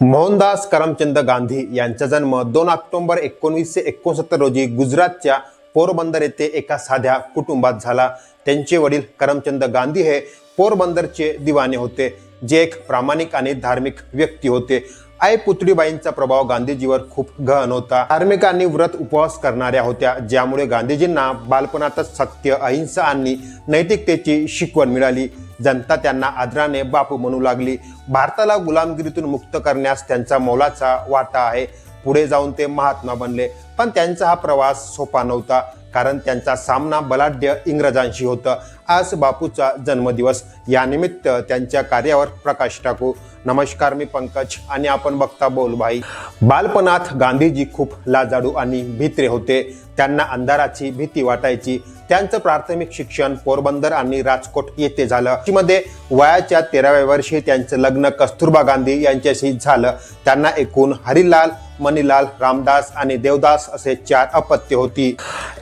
मोहनदास करमचंद गांधी यांचा जन्म दोन ऑक्टोबर एकोणीसशे एकोणसत्तर रोजी गुजरातच्या पोरबंदर येथे एका साध्या कुटुंबात झाला. त्यांचे वडील करमचंद गांधी हे पोरबंदरचे दिवाने होते जे एक प्रामाणिक आणि धार्मिक व्यक्ती होते. आई पुतळीबाईंचा प्रभाव गांधीजीवर खूप गहन होता. धार्मिक आणि व्रत उपवास करणाऱ्या होत्या ज्यामुळे गांधीजींना बालपणातच सत्य अहिंसा आणि नैतिकतेची शिकवण मिळाली. जनता त्यांना आदराने बापू म्हणू लागली. भारताला गुलामगिरीतून मुक्त करण्यास त्यांचा मोलाचा वाटा आहे. पुढे जाऊन ते महात्मा बनले. पण त्यांचा हा प्रवास सोपा नव्हता. कारण त्यांचा सामना बलाढ्य इंग्रजांशी होता. आज बापूचा जन्मदिवस. यानिमित्त त्यांच्या कार्यावर प्रकाश टाकू. नमस्कार मी पंकज आणि आपण बघता बोल भाई बालपणात गांधीजी खूप लाजाडू आणि भित्रे होते. त्यांना अंधाराची भीती वाटायची. त्यांचं प्राथमिक शिक्षण पोरबंदर आणि राजकोट येथे झालं. मध्ये वयाच्या तेराव्या वर्षी त्यांचं लग्न कस्तुरबा गांधी यांच्याशी झालं. त्यांना एकूण हरिलाल मणिलाल रामदास आणि देवदास असे चार अपत्य होती.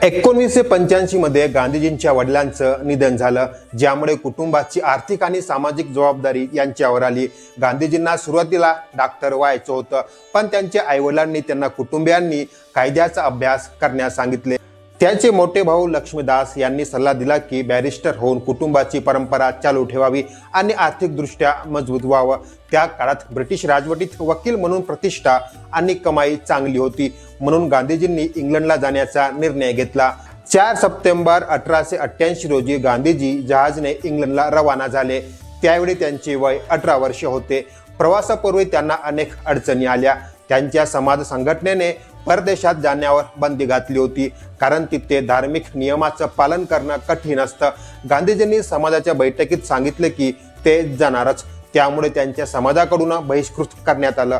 एकोणीसशे पंच्याऐंशी मध्ये गांधीजींच्या वडिलांचं निधन झालं ज्यामुळे कुटुंबाची आर्थिक आणि सामाजिक जबाबदारी यांच्यावर आली. गांधीजींना सुरुवातीला डॉक्टर व्हायचं होतं पण त्यांच्या आईवडिलांनी त्यांना कुटुंबियांनी कायद्याचा अभ्यास करण्यास सांगितले. त्यांचे मोठे भाऊ लक्ष्मीदास यांनी सल्ला दिला की बॅरिस्टर होऊन कुटुंबाची परंपरा चालू ठेवावी आणि आर्थिकदृष्ट्या मजबूत व्हावं. त्या काळात ब्रिटिश राजवटीत वकील म्हणून प्रतिष्ठा आणि कमाई चांगली होती म्हणून गांधीजींनी इंग्लंडला जाण्याचा निर्णय घेतला. चार सप्टेंबर अठराशे अठ्ठ्याऐंशी रोजी गांधीजी जहाजने इंग्लंडला रवाना झाले. त्यावेळी त्यांचे वय अठरा वर्ष होते. प्रवासापूर्वी त्यांना अनेक अडचणी आल्या. त्यांच्या समाज संघटनेने परदेशात जाण्यावर बंदी घातली होती. कारण तिथे धार्मिक नियमाचं पालन करणं कठीण असतं. गांधीजींनी समाजाच्या बैठकीत सांगितले की ते जाणारच. त्यामुळे त्यांच्या समाजाकडून बहिष्कृत करण्यात आलं.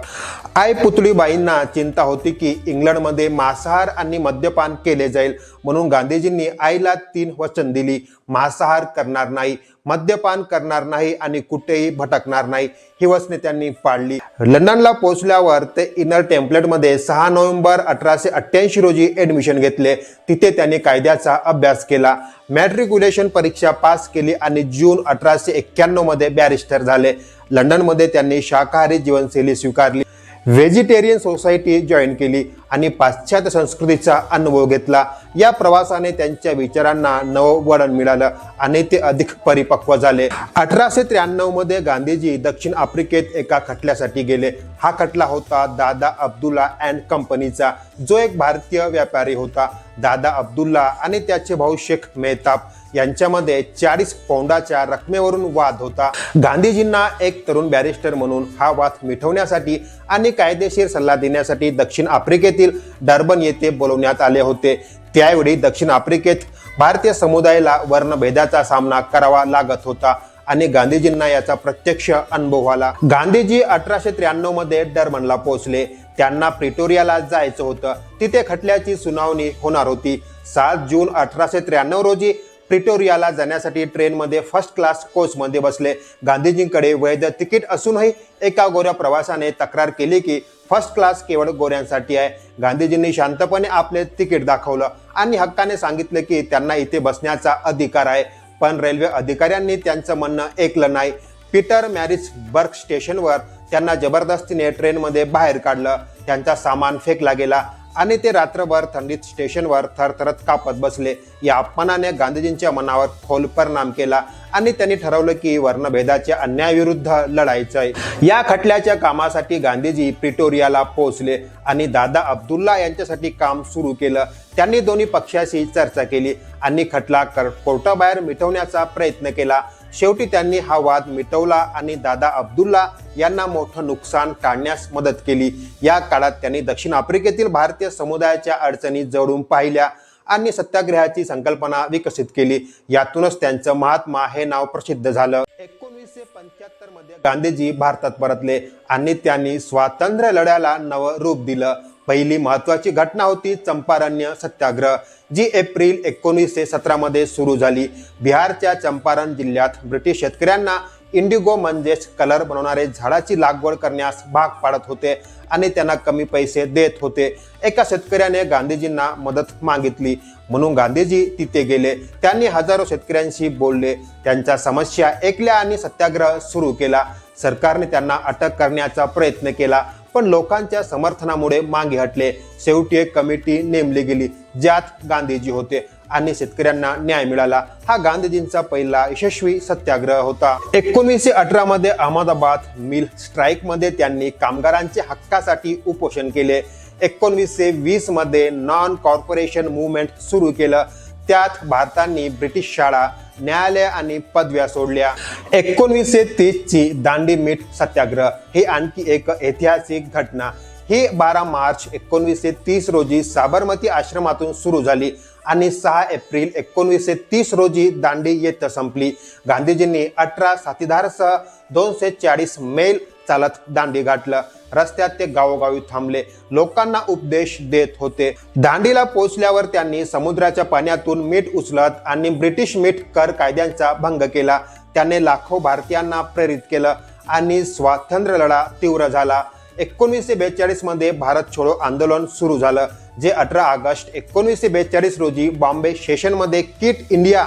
आई पुतळीबाईंना चिंता होती की इंग्लंडमध्ये मांसाहार आणि मद्यपान केले जाईल. म्हणून गांधीजींनी आईला तीन वचन दिली. मांसाहार करणार नाही. मद्यपान करणार नाही आणि कुठेही भटकणार नाही ही वचने त्यांनी पाळली. लंडनला पोहोचल्यावर ते इनर टेम्पलेटमध्ये सहा नोव्हेंबर अठराशे अठ्ठ्याऐंशी रोजी ऍडमिशन घेतले. तिथे त्यांनी कायद्याचा अभ्यास केला. मॅट्रिक्युलेशन परीक्षा पास केली आणि जून अठराशे एक्क्याण्णवमध्ये बॅरिस्टर झाले. लंडनमध्ये त्यांनी शाकाहारी जीवनशैली स्वीकारली. व्हेजिटेरियन सोसायटी जॉईन केली आणि पाश्चात्य संस्कृतीचा अनुभव घेतला. या प्रवासाने त्यांच्या विचारांना नवं वळण मिळालं आणि ते अधिक परिपक्व झाले. अठराशे त्र्याण्णवमध्ये गांधीजी दक्षिण आफ्रिकेत एका खटल्यासाठी गेले. हा खटला होता दादा अब्दुल्ला अँड कंपनीचा जो एक भारतीय व्यापारी होता. दादा अब्दुल्ला आणि त्याचे भाऊ शेख मेहताब यांच्यामध्ये चाळीस पौंडाच्या रकमेवरून वाद होता. गांधीजींना एक तरुण बॅरिस्टर म्हणून हा वाद मिटवण्यासाठी आणि कायदेशीर सल्ला देण्यासाठी दक्षिण आफ्रिकेतील डर्बन येथे बोलवण्यात आले होते. त्यावेळी दक्षिण आफ्रिकेत भारतीय समुदायाला वर्णभेदाचा सामना करावा लागत होता आणि गांधीजींना याचा प्रत्यक्ष अनुभव आला. गांधीजी अठराशे त्र्याण्णवमध्ये डरबनला पोहोचले. त्यांना प्रिटोरियाला जायचं होतं. तिथे खटल्याची सुनावणी होणार होती. सात जून अठराशे त्र्याण्णव रोजी प्रिटोरियाला जाण्यासाठी ट्रेनमध्ये फर्स्ट क्लास कोचमध्ये बसले. गांधीजींकडे वैध तिकीट असूनही एका गोऱ्या प्रवासाने तक्रार केली की फर्स्ट क्लास केवळ गोऱ्यांसाठी आहे. गांधीजींनी शांतपणे आपले तिकीट दाखवलं आणि हक्काने सांगितले की त्यांना इथे बसण्याचा अधिकार आहे. पण रेल्वे अधिकाऱ्यांनी त्यांचं म्हणणं ऐकलं नाही. पीटर मॅरिस बर्ग स्टेशनवर त्यांना जबरदस्तीने ट्रेनमध्ये बाहेर काढलं. त्यांचा सामान फेकला गेला. आणि ते रात्रभर थंडीत स्टेशनवर थरथरत कापत बसले. या अपमानाने गांधीजींच्या मनावर खोल परिणाम केला आणि त्यांनी ठरवलं की वर्णभेदाच्या अन्यायाविरुद्ध लढायचं आहे या खटल्याच्या कामासाठी गांधीजी प्रिटोरियाला पोहोचले आणि दादा अब्दुल्ला यांच्यासाठी काम सुरू केलं. त्यांनी दोन्ही पक्षाशी चर्चा केली आणि खटला कर- कोर्टाबाहेर मिटवण्याचा प्रयत्न केला. शेवटी त्यांनी हा वाद मिटवला आणि दादा अब्दुल्ला यांना मोठं नुकसान टाळण्यास मदत केली. या काळात त्यांनी दक्षिण आफ्रिकेतील भारतीय समुदायाच्या अडचणी जवळून पाहिल्या आणि सत्याग्रहाची संकल्पना विकसित केली. यातूनच त्यांचं महात्मा हे नाव प्रसिद्ध झालं. एकोणीसशे पंच्याहत्तरमध्ये गांधीजी भारतात परतले आणि त्यांनी स्वातंत्र्य लढ्याला नवं रूप दिलं. पहिली महत्वाची घटना होती चंपारण्य सत्याग्रह जी एप्रिल एकोणीसशे सतरामध्ये सुरू झाली. बिहारच्या चंपारण जिल्ह्यात ब्रिटिश शेतकऱ्यांना इंडिगो म्हणजेच कलर बनवणारे झाडाची लागवड करण्यास भाग पाडत होते आणि त्यांना कमी पैसे देत होते. एका शेतकऱ्याने गांधीजींना मदत मागितली. म्हणून गांधीजी तिथे गेले. त्यांनी हजारो शेतकऱ्यांशी बोलले. त्यांच्या समस्या ऐकल्या आणि सत्याग्रह सुरू केला. सरकारने त्यांना अटक करण्याचा प्रयत्न केला. पण लोकांच्या समर्थनामुळे मागे हटले. शेवटी एक कमिटी नेमली गेली ज्यात गांधीजी होते आणि शेतकऱ्यांना न्याय मिळाला. हा गांधीजींचा पहिला यशस्वी सत्याग्रह होता. एकोणीसशे अठरा मध्ये अहमदाबाद मिल स्ट्राईकमध्ये त्यांनी कामगारांच्या हक्कासाठी उपोषण केले. एकोणवीसशे वीसमध्ये नॉन कॉर्पोरेशन मुवमेंट सुरू केलं. त्यात भारतांनी ब्रिटिश शाळा न्यायालय आणि पदव्या सोडल्या. एकोणवीसशे तीस ची दांडी मीठ सत्याग्रह ही आणखी एक ऐतिहासिक घटना. ही बारा मार्च एकोणवीसशे तीस रोजी साबरमती आश्रमातून सुरू झाली आणि सहा एप्रिल एकोणवीसशे तीस रोजी दांडी येथे संपली. गांधीजींनी अठरा साथीदारसह दोनशे चाळीस मेल चालत दांडी गाठलं. रस्त्यात ते गावोगावी थांबले. लोकांना उपदेश देत होते. दांडीला पोहोचल्यावर त्यांनी समुद्राच्या पाण्यातून मीठ उचलत आणि ब्रिटिश मीठ कर कायद्यांचा भंग केला. त्याने लाखो भारतीयांना प्रेरित केलं आणि स्वातंत्र्य लढा तीव्र झाला. एकोणीसशे बेचाळीसमध्ये भारत छोडो आंदोलन सुरू झालं जे अठरा ऑगस्ट एकोणीसशे बेचाळीस रोजी बॉम्बे सेशनमध्ये किट इंडिया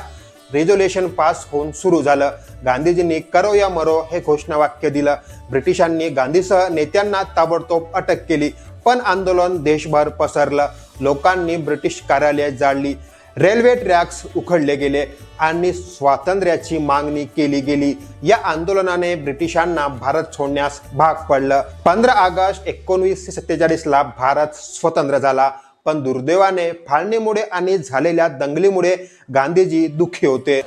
रेझोल्युशन पास होऊन सुरू झालं. गांधीजींनी करो या मरो हे घोषणावाक्य दिलं. ब्रिटिशांनी गांधीसह नेत्यांना ताबडतोब अटक केली पण आंदोलन देशभर पसरलं. लोकांनी ब्रिटिश कार्यालये जाळली. रेल्वे ट्रॅक्स उखडले गेले आणि स्वातंत्र्याची मागणी केली गेली. या आंदोलनाने ब्रिटिशांना भारत सोडण्यास भाग पडलं. पंधरा ऑगस्ट एकोणवीसशे सत्तेचाळीसला भारत स्वतंत्र झाला. पण दुर्दैवाने फाळणीमुळे आणि झालेल्या दंगलीमुळे गांधीजी दुःखी होते.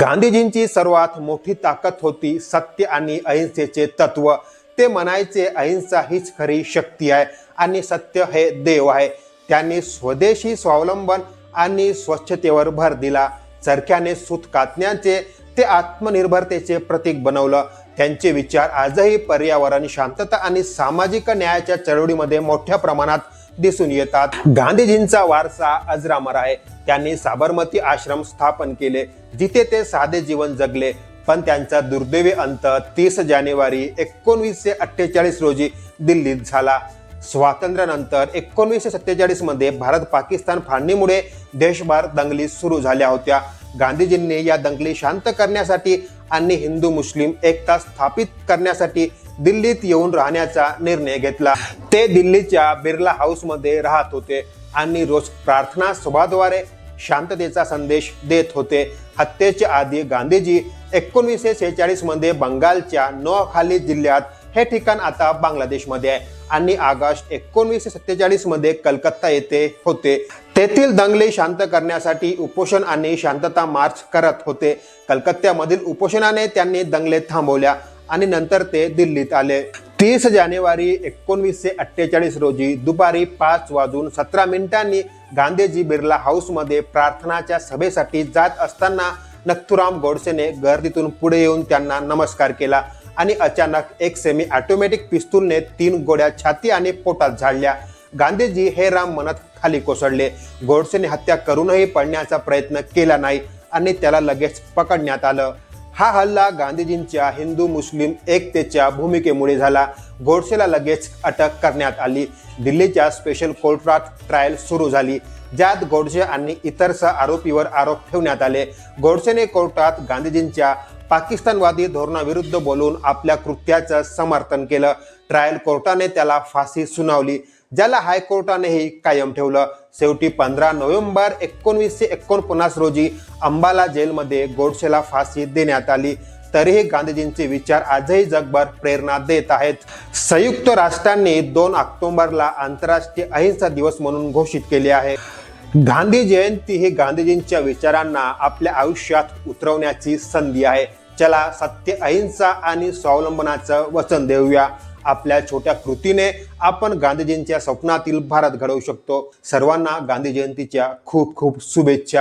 गांधीजींची सर्वात मोठी ताकद होती सत्य आणि अहिंसेचे तत्व. ते म्हणायचे अहिंसा हीच खरी शक्ती आहे आणि सत्य हे देव आहे. त्यांनी स्वदेशी स्वावलंबन आणि स्वच्छतेवर भर दिला. चरख्याने सूत कातण्याचे ते आत्मनिर्भरतेचे प्रतीक बनवलं. त्यांचे विचार आजही पर्यावरण शांतता आणि सामाजिक न्यायाच्या चळवळीमध्ये मोठ्या प्रमाणात दिसून येतात. गांधीजींचा वारसा अजरामर आहे त्यांनी साबरमती आश्रम स्थापन केले जिथे ते साधे जीवन जगले. पण त्यांचा दुर्दैवी अंत तीस जानेवारी एकोणवीसशे अठ्ठेचाळीस रोजी दिल्लीत झाला. स्वातंत्र्यानंतर एकोणवीसशे सत्तेचाळीसमध्ये भारत पाकिस्तान फाळणीमुळे देशभर दंगली सुरू झाल्या होत्या. गांधीजींनी या दंगली शांत करण्यासाठी आणि हिंदू मुस्लिम एकता स्थापित करण्यासाठी दिल्लीत येऊन राहण्याचा निर्णय घेतला. ते दिल्लीच्या बिर्ला हाऊसमध्ये राहत होते आणि रोज प्रार्थना सभाद्वारे शांततेचा संदेश देत होते. हत्येच्या आधी गांधीजी एकोणीसशे सेहेचाळीसमध्ये बंगालच्या नोआखाली जिल्ह्यात हे ठिकाण आता बांगलादेशमध्ये आहे आणि ऑगस्ट एकोणीसशे सत्तेचाळीसमध्ये कलकत्ता येथे होते. तेथील दंगली शांत करण्यासाठी उपोषण आणि शांतता मार्च करत होते. कलकत्त्यामधील उपोषणाने त्यांनी दंगले थांबवल्या. आणि नंतर ते दिल्लीत आले. तीस जानेवारी एकोणवीसशे अठ्ठेचाळीस रोजी दुपारी पाच वाजून सतरा मिनिटांनी गांधीजी बिर्ला हाऊसमध्ये प्रार्थनाच्या सभेसाठी जात असताना नथुराम गोडसेने गर्दीतून पुढे येऊन त्यांना नमस्कार केला आणि अचानक एक सेमी ऑटोमॅटिक पिस्तूलने तीन गोळ्या छाती आणि पोटात झाडल्या. गांधीजी हे राम म्हणत खाली कोसळले. गोडसेने हत्या करूनही पडण्याचा प्रयत्न केला नाही आणि त्याला लगेच पकडण्यात आलं. हा हल्ला गांधीजींच्या हिंदू मुस्लिम एकतेच्या भूमिकेमुळे झाला. गोडसेला लगेच अटक करण्यात आली. दिल्लीच्या स्पेशल कोर्टात ट्रायल सुरू झाली. ज्यात गोडसे आणि इतर सह आरोपीवर आरोप ठेवण्यात आले. गोडसेने कोर्टात गांधीजींच्या पाकिस्तानवादी धोरणाविरुद्ध बोलून आपल्या कृत्याचं समर्थन केलं. ट्रायल कोर्टाने त्याला फाशी सुनावली. ज्याला हायकोर्टानेही कायम ठेवलं. शेवटी पंधरा नोव्हेंबर एकोणवीसशे एकोणपन्नास रोजी अंबाला जेलमध्ये गोडसेला फाशी देण्यात आली. तरीही गांधीजींचे विचार आजही जगभर प्रेरणा देत आहेत. संयुक्त राष्ट्रांनी दोन ऑक्टोबरला आंतरराष्ट्रीय अहिंसा दिवस म्हणून घोषित केले आहे. गांधी जयंती ही गांधीजींच्या विचारांना आपल्या आयुष्यात उतरवण्याची संधी आहे. चला सत्य अहिंसा आणि स्वावलंबनाचं वचन देऊया. आपल्या छोट्या कृतीने आपण गांधीजींच्या स्वप्नातील भारत घडवू शकतो. सर्वांना गांधी जयंतीच्या खूप खूप शुभेच्छा.